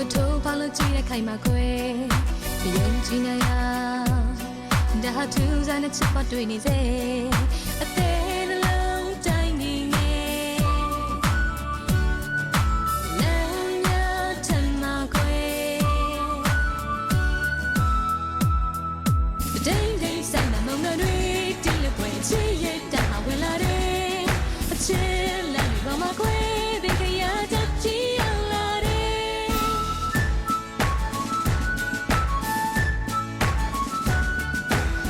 နဲ့ခိုင်မှာခွဲမယုံကြည်နိုင်ရဒါဟာသူစားနဲ့ချစ်ပတ်တွေ့နေစေအသေးနှလုံးတိုင်းနေငယ်လမ်းများထမ်းမှာခွဲဒိ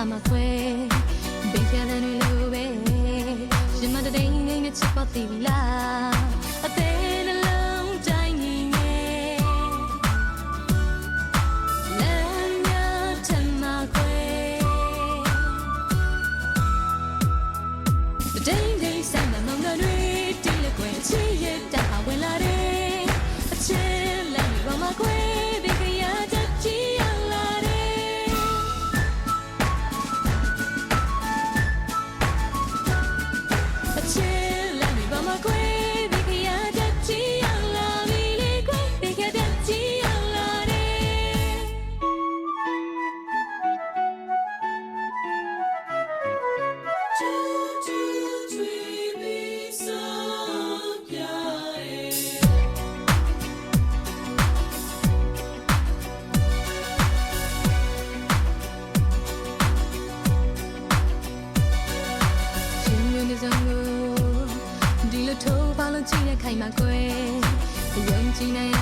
စာမခွဲဘိတ်ရတဲ့တွေလိုပဲရှင်မတဲ့ဒိန်ငိမ့်နဲ့ချစ်ပေါ်သိပြီလား လို့ကြည့်တဲ့ခိုင်မှာကွယ်ယုံကြည်နိုင်ရ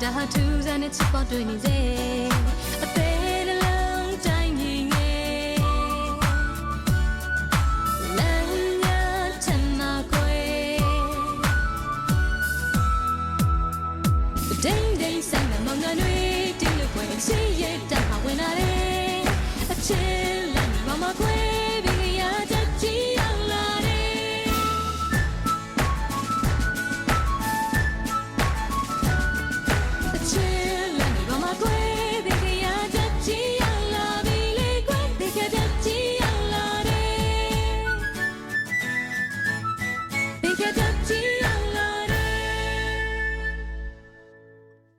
ဒါဟာသူစားနဲ့ချစ်ပေါ်တွေ့နေစေအသေးနှလုံးတိုင်းနေငယ်လမ်းများထမ်းမှာကွယ်ဒိန်ဒိန်ဆိုင်မှာမောင်နှံတွေတီးလို့ကွယ်ချစ်ရတဲ့ဟာဝင်လာတယ်အချစ်လည်းမမကွယ်